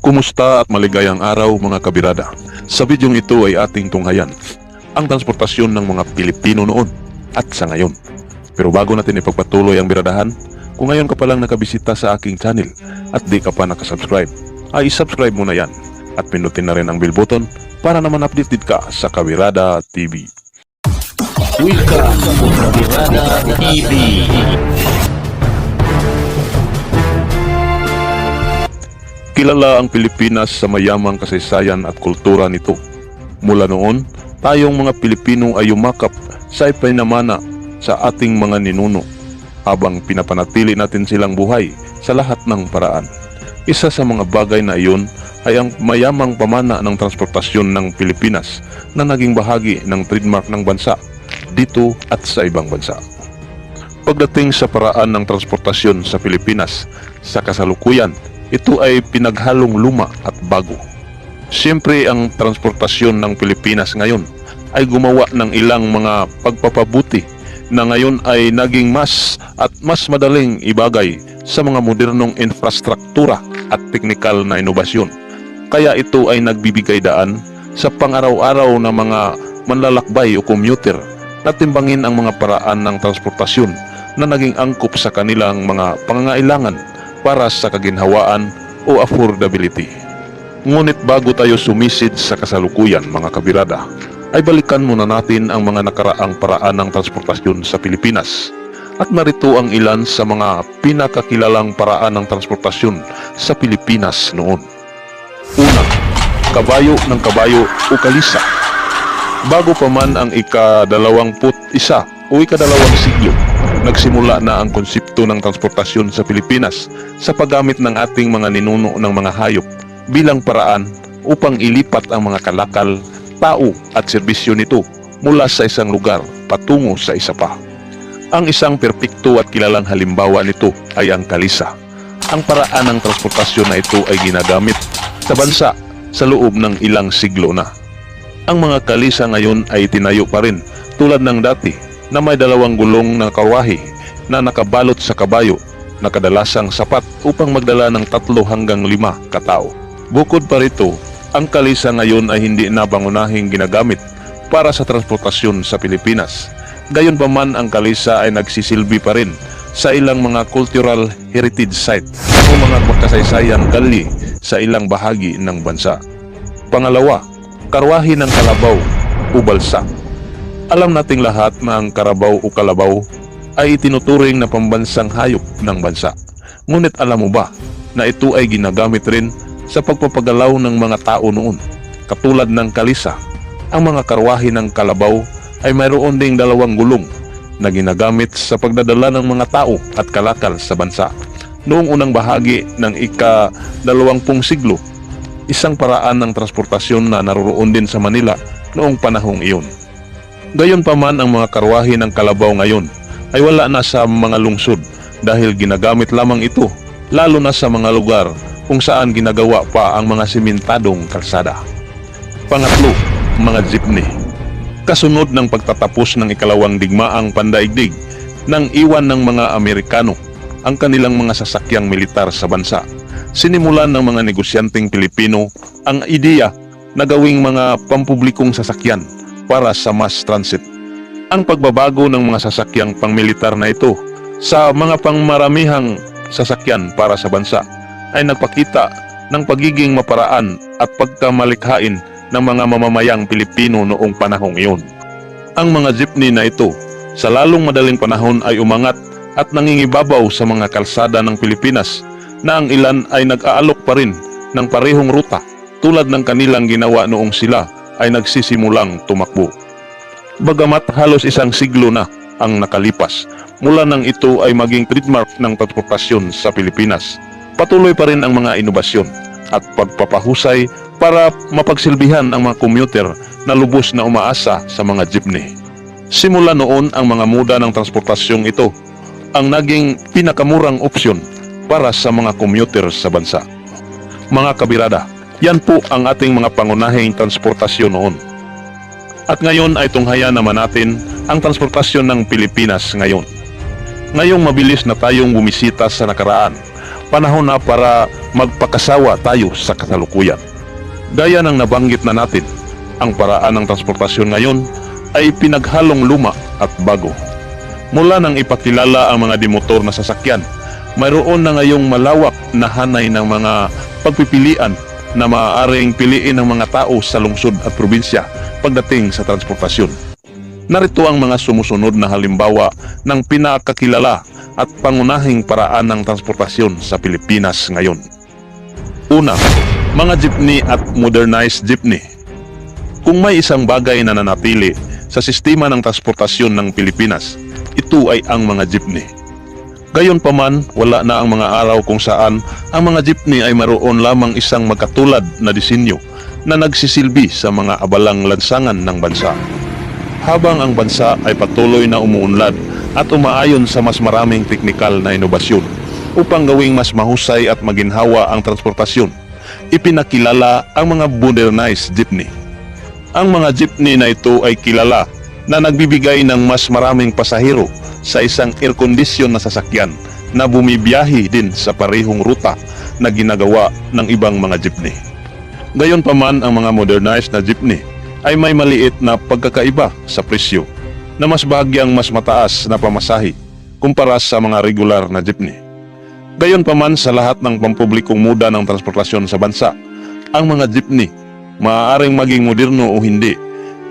Kumusta at maligayang araw mga kabirada. Sa bidyong ito ay ating tunghayan ang transportasyon ng mga Pilipino noon at sa ngayon. Pero bago natin ipagpatuloy ang biradahan, kung ngayon ka pa lang nakabisita sa aking channel at di ka pa nakasubscribe, ay subscribe mo na yan at pinutin na rin ang bell button para naman updated ka sa Kabirada TV. Wika Birada TV Kilala ang Pilipinas sa mayamang kasaysayan at kultura nito. Mula noon, tayong mga Pilipino ay umakap sa ipinamana sa ating mga ninuno habang pinapanatili natin silang buhay sa lahat ng paraan. Isa sa mga bagay na iyon ay ang mayamang pamana ng transportasyon ng Pilipinas na naging bahagi ng trademark ng bansa dito at sa ibang bansa. Pagdating sa paraan ng transportasyon sa Pilipinas, sa kasalukuyan, ito ay pinaghalong luma at bago. Siyempre ang transportasyon ng Pilipinas ngayon ay gumawa ng ilang mga pagpapabuti na ngayon ay naging mas at mas madaling ibagay sa mga modernong infrastruktura at teknikal na inobasyon. Kaya ito ay nagbibigay daan sa pang-araw-araw na mga manlalakbay o commuter na timbangin ang mga paraan ng transportasyon na naging angkop sa kanilang mga pangangailangan para sa kaginhawaan o affordability. Ngunit bago tayo sumisid sa kasalukuyan mga kabirada, ay balikan muna natin ang mga nakaraang paraan ng transportasyon sa Pilipinas. At narito ang ilan sa mga pinakakilalang paraan ng transportasyon sa Pilipinas noon. Una, kabayo ng kabayo o kalisa. Bago pa man ang ika-dalawamput isa o ika-dalawang siglo, nagsimula na ang konsepto ng transportasyon sa Pilipinas sa paggamit ng ating mga ninuno ng mga hayop bilang paraan upang ilipat ang mga kalakal, tao at serbisyo nito mula sa isang lugar patungo sa isa pa. Ang isang perpekto at kilalang halimbawa nito ay ang kalisa. Ang paraan ng transportasyon na ito ay ginagamit sa bansa sa loob ng ilang siglo na. Ang mga kalisa ngayon ay tinayo pa rin tulad ng dati na may dalawang gulong na karwahe na nakabalot sa kabayo na kadalasang sapat upang magdala ng tatlo hanggang lima katao. Bukod pa rito, ang kalisa ngayon ay hindi na bangunahing ginagamit para sa transportasyon sa Pilipinas. Gayon pa man ang kalisa ay nagsisilbi pa rin sa ilang mga cultural heritage site o mga makasaysayang gali sa ilang bahagi ng bansa. Pangalawa, karwahe ng kalabaw o balsa. Alam nating lahat na ang karabaw o kalabaw ay itinuturing na pambansang hayop ng bansa. Ngunit alam mo ba na ito ay ginagamit rin sa pagpapagalaw ng mga tao noon. Katulad ng kalisa, ang mga karwahe ng kalabaw ay mayroon ding dalawang gulong na ginagamit sa pagdadala ng mga tao at kalakal sa bansa. Noong unang bahagi ng ika-dalawampung siglo, isang paraan ng transportasyon na naroroon din sa Manila noong panahong iyon. Gayon pa man ang mga karwahe ng kalabaw ngayon ay wala na sa mga lungsod dahil ginagamit lamang ito lalo na sa mga lugar kung saan ginagawa pa ang mga simentadong kalsada. Pangatlo, mga jeepney. Kasunod ng pagtatapos ng ikalawang digmaang pandaigdig nang iwan ng mga Amerikano ang kanilang mga sasakyang militar sa bansa, sinimulan ng mga negosyanteng Pilipino ang ideya na gawing mga pampublikong sasakyan para sa mass transit. Ang pagbabago ng mga sasakyang pangmilitar na ito sa mga pangmaramihang sasakyan para sa bansa ay nagpakita ng pagiging maparaan at pagkamalikhain ng mga mamamayang Pilipino noong panahong iyon. Ang mga jeepney na ito sa lalong madaling panahon ay umangat at nangingibabaw sa mga kalsada ng Pilipinas na ang ilan ay nag-aalok pa rin ng parehong ruta tulad ng kanilang ginawa noong sila ay nagsisimulang tumakbo. Bagamat halos isang siglo na ang nakalipas mula nang ito ay maging trademark ng transportasyon sa Pilipinas, patuloy pa rin ang mga inobasyon at pagpapahusay para mapagsilbihan ang mga commuter na lubos na umaasa sa mga jeepney. Simula noon ang mga muda ng transportasyong ito ang naging pinakamurang opsyon para sa mga commuter sa bansa. Mga kabirada, yan po ang ating mga pangunahing transportasyon noon. At ngayon ay tunghayan naman natin ang transportasyon ng Pilipinas ngayon. Ngayong mabilis na tayong bumisita sa nakaraan, panahon na para magpakasawa tayo sa kasalukuyan. Gaya ng nabanggit na natin, ang paraan ng transportasyon ngayon ay pinaghalong luma at bago. Mula nang ipakilala ang mga demotor na sasakyan, mayroon na ngayong malawak na hanay ng mga pagpipilian na maaaring piliin ng mga tao sa lungsod at probinsya pagdating sa transportasyon. Narito ang mga sumusunod na halimbawa ng pinakakilala at pangunahing paraan ng transportasyon sa Pilipinas ngayon. Una, mga jeepney at modernized jeepney. Kung may isang bagay na nanatili sa sistema ng transportasyon ng Pilipinas, ito ay ang mga jeepney. Gayon pa man, wala na ang mga araw kung saan ang mga jeepney ay maroon lamang isang magkatulad na disenyo na nagsisilbi sa mga abalang lansangan ng bansa. Habang ang bansa ay patuloy na umuunlad at umaayon sa mas maraming teknikal na inobasyon upang gawing mas mahusay at maginhawa ang transportasyon, ipinakilala ang mga modernized jeepney. Ang mga jeepney na ito ay kilala na nagbibigay ng mas maraming pasahero sa isang air-condition na sasakyan na bumibiyahe din sa parehong ruta na ginagawa ng ibang mga jeepney. Gayon pa man ang mga modernized na jeepney ay may maliit na pagkakaiba sa presyo na mas bahagyang mas mataas na pamasahe kumpara sa mga regular na jeepney. Gayon pa man sa lahat ng pampublikong muda ng transportasyon sa bansa, ang mga jeepney maaaring maging moderno o hindi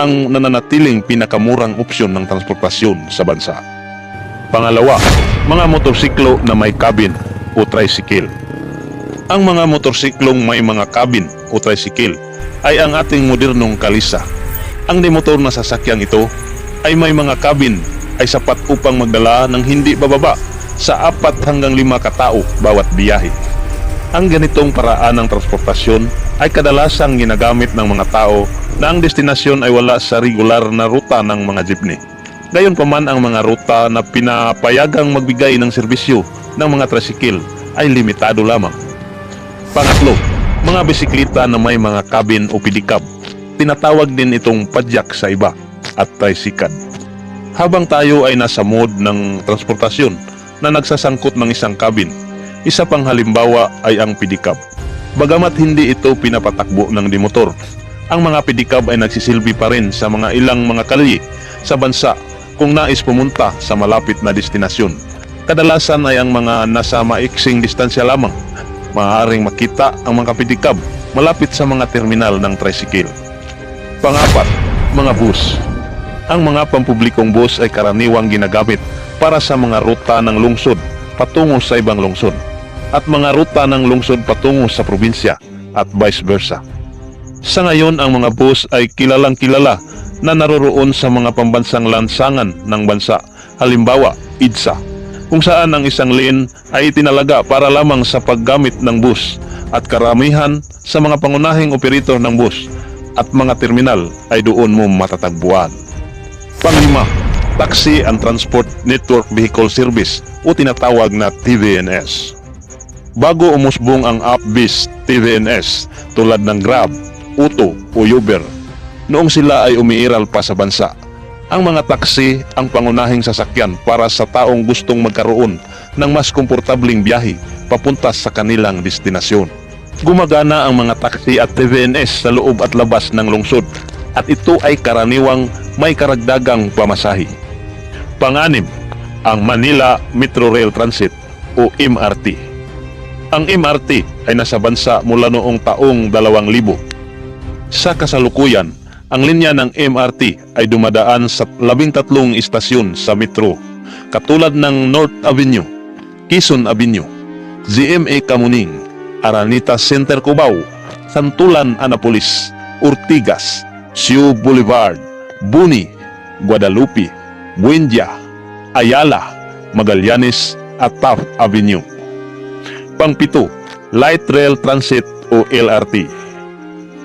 ang nananatiling pinakamurang opsyon ng transportasyon sa bansa. Pangalawa, mga motorsiklo na may cabin o tricycle. Ang mga motorsiklong may mga cabin o tricycle ay ang ating modernong kalisa. Ang demotor na sasakyang ito ay may mga cabin ay sapat upang magdala ng hindi bababa sa apat hanggang lima katao bawat biyahe. Ang ganitong paraan ng transportasyon ay kadalasang ginagamit ng mga tao na ang destinasyon ay wala sa regular na ruta ng mga jeepney. Gayon pa man ang mga ruta na pinapayagang magbigay ng serbisyo ng mga tricycle ay limitado lamang. Pangatlo, mga bisikleta na may mga cabin o pedicab. Tinatawag din itong padyak sa iba at tricycad. Habang tayo ay nasa mode ng transportasyon na nagsasangkot ng isang cabin, isa pang halimbawa ay ang pedicab. Bagamat hindi ito pinapatakbo ng demotor, ang mga pedicab ay nagsisilbi pa rin sa mga ilang mga kalye sa bansa kung nais pumunta sa malapit na destinasyon. Kadalasan ay ang mga nasa maiksing distansya lamang. Maaaring makita ang mga pedicab malapit sa mga terminal ng tricycle. Pangapat, mga bus. Ang mga pampublikong bus ay karaniwang ginagamit para sa mga ruta ng lungsod patungo sa ibang lungsod at mga ruta ng lungsod patungo sa probinsya at vice versa. Sa ngayon, ang mga bus ay kilalang kilala na naroroon sa mga pambansang lansangan ng bansa, halimbawa, IDSA, kung saan ang isang lane ay itinalaga para lamang sa paggamit ng bus at karamihan sa mga pangunahing operator ng bus at mga terminal ay doon mo matatagpuan. Panglima, Taxi and Transport Network Vehicle Service o tinatawag na TVNS. Bago umusbong ang app-based TVNS tulad ng Grab, Uto o Uber, noong sila ay umiiral pa sa bansa, ang mga taxi ang pangunahing sasakyan para sa taong gustong magkaroon ng mas komportabling biyahe papunta sa kanilang destinasyon. Gumagana ang mga taxi at TVNS sa loob at labas ng lungsod at ito ay karaniwang may karagdagang pamasahe. Panganim, ang Manila Metro Rail Transit o MRT. Ang MRT ay nasa bansa mula noong taong 2000. Sa kasalukuyan, ang linya ng MRT ay dumadaan sa labing tatlong istasyon sa metro, katulad ng North Avenue, Quezon Avenue, GMA Kamuning, Aranita Center Cubao, Santulan Anapolis, Ortigas, Siu Boulevard, Buni, Guadalupe, Buendia, Ayala, Magallanes at Taft Avenue. Pangpito, Light Rail Transit o LRT.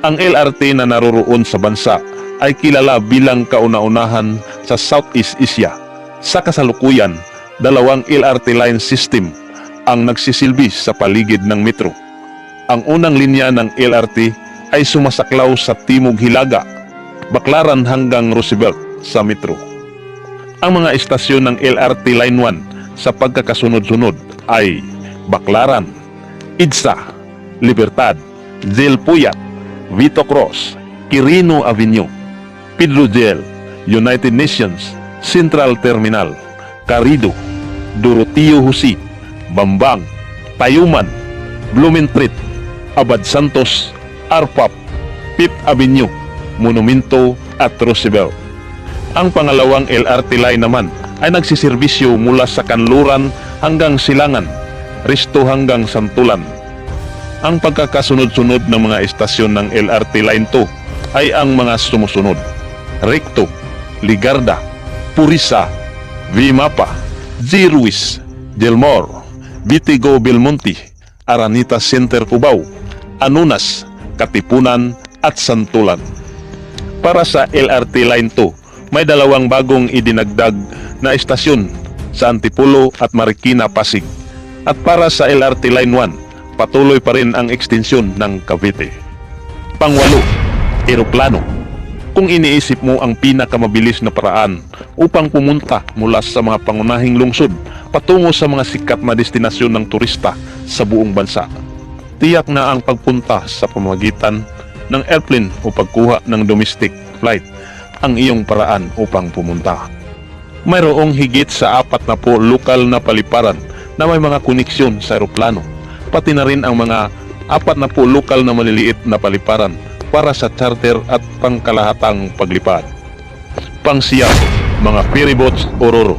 Ang LRT na naroroon sa bansa ay kilala bilang kauna-unahan sa Southeast Asia. Sa kasalukuyan, dalawang LRT line system ang nagsisilbi sa paligid ng metro. Ang unang linya ng LRT ay sumasaklaw sa Timog Hilaga, Baklaran hanggang Roosevelt sa metro. Ang mga istasyon ng LRT Line 1 sa pagkakasunod-sunod ay Baclaran, Idsa, Libertad, Del Vito Cross, Quirino Avenue, Pedro United Nations, Central Terminal, Carido, Doroteo Husi, Bambang, Tayuman, Blumentritt, Abad Santos, Arpap, Fifth Avenue, Monumento at Roosevelt. Ang pangalawang LRT line naman ay nagsiservisyo mula sa Kanluran hanggang Silangan, Risto hanggang Santulan. Ang pagkakasunod-sunod ng mga estasyon ng LRT Line 2 ay ang mga sumusunod. Recto, Ligarda, Purisa, Vimapa, G. Ruiz, Delmore, Bitigo Belmonte, Aranita Center Cubao, Anunas, Katipunan at Santulan. Para sa LRT Line 2, may dalawang bagong idinagdag na estasyon sa Antipolo at Marikina, Pasig. At para sa LRT Line 1, patuloy pa rin ang ekstensyon ng Cavite. Pangwalo, eroplano. Kung iniisip mo ang pinakamabilis na paraan upang pumunta mula sa mga pangunahing lungsod patungo sa mga sikat na destinasyon ng turista sa buong bansa, tiyak na ang pagpunta sa pamamagitan ng airplane o pagkuha ng domestic flight ang iyong paraan upang pumunta. Mayroong higit sa apat na po lokal na paliparan na may mga koneksyon sa aeroplano, pati na rin ang mga apat na po lokal na maliliit na paliparan para sa charter at pangkalahatang paglipad. Pangsiyam, mga ferryboats o roro.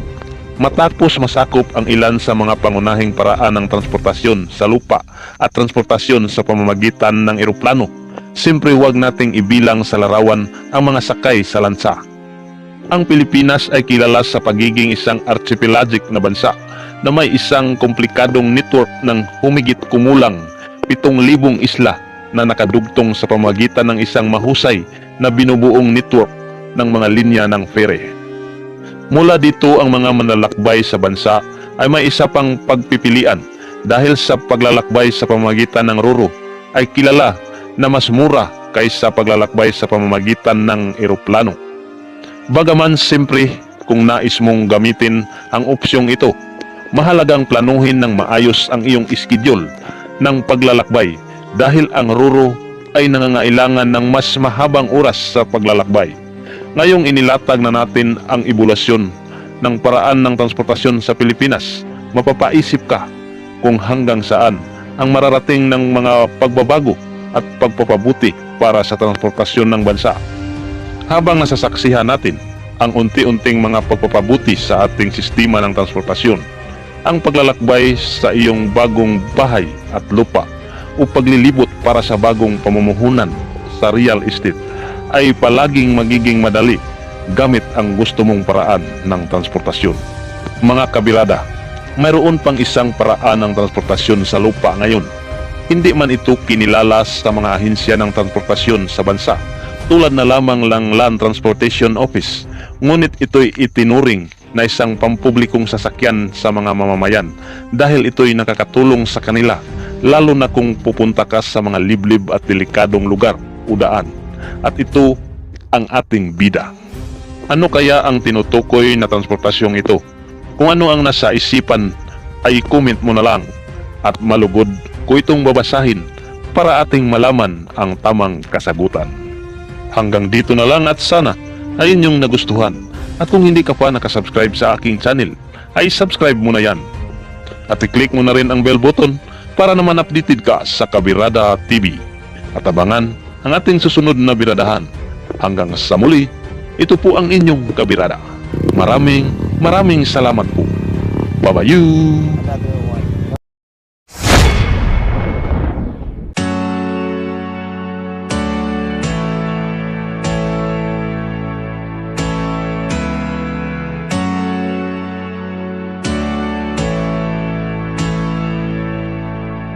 Matapos masakop ang ilan sa mga pangunahing paraan ng transportasyon sa lupa at transportasyon sa pamamagitan ng eroplano, siyempre huwag nating ibilang sa larawan ang mga sakay sa lansa. Ang Pilipinas ay kilala sa pagiging isang archipelagic na bansa na may isang komplikadong network ng humigit kumulang 7,000 isla na nakadugtong sa pamagitan ng isang mahusay na binubuong network ng mga linya ng ferry. Mula dito ang mga manlalakbay sa bansa ay may isa pang pagpipilian dahil sa paglalakbay sa pamamagitan ng ruro ay kilala na mas mura kaysa paglalakbay sa pamamagitan ng eroplano. Bagaman siyempre kung nais mong gamitin ang opsyong ito, mahalagang planuhin ng maayos ang iyong schedule ng paglalakbay dahil ang ruro ay nangangailangan ng mas mahabang oras sa paglalakbay. Ngayong inilatag na natin ang ibulasyon ng paraan ng transportasyon sa Pilipinas, mapapaisip ka kung hanggang saan ang mararating ng mga pagbabago at pagpapabuti para sa transportasyon ng bansa. Habang nasasaksihan natin ang unti-unting mga pagpapabuti sa ating sistema ng transportasyon, ang paglalakbay sa iyong bagong bahay at lupa o paglilibot para sa bagong pamumuhunan sa real estate ay palaging magiging madali gamit ang gusto mong paraan ng transportasyon. Mga kabilada, mayroon pang isang paraan ng transportasyon sa lupa ngayon. Hindi man ito kinilala sa mga ahensya ng transportasyon sa bansa, tulad na lamang lang Land Transportation Office, ngunit ito'y itinuring na isang pampublikong sasakyan sa mga mamamayan dahil ito'y nakakatulong sa kanila lalo na kung pupunta ka sa mga liblib at delikadong lugar o daan. At ito ang ating bida. Ano kaya ang tinutukoy na transportasyong ito? Kung ano ang nasa isipan ay comment mo na lang at malugod ko itong babasahin para ating malaman ang tamang kasagutan. Hanggang dito na lang at sana ay inyong nagustuhan. At kung hindi ka pa nakasubscribe sa aking channel, ay subscribe mo na yan. At i-click mo na rin ang bell button para naman updated ka sa Kabirada TV. At abangan ang ating susunod na biradahan. Hanggang sa muli, ito po ang inyong Kabirada. Maraming, maraming salamat po. Babayu!